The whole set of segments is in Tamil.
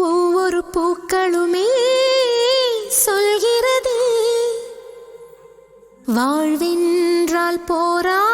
ஒவ்வொரு பூக்களுமே சொல்கிறது. வாழ்வென்றால் போரா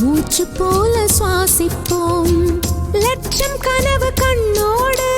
மூச்சு போல சுவாசிப்போம். லட்சம் கனவு கண்ணோடு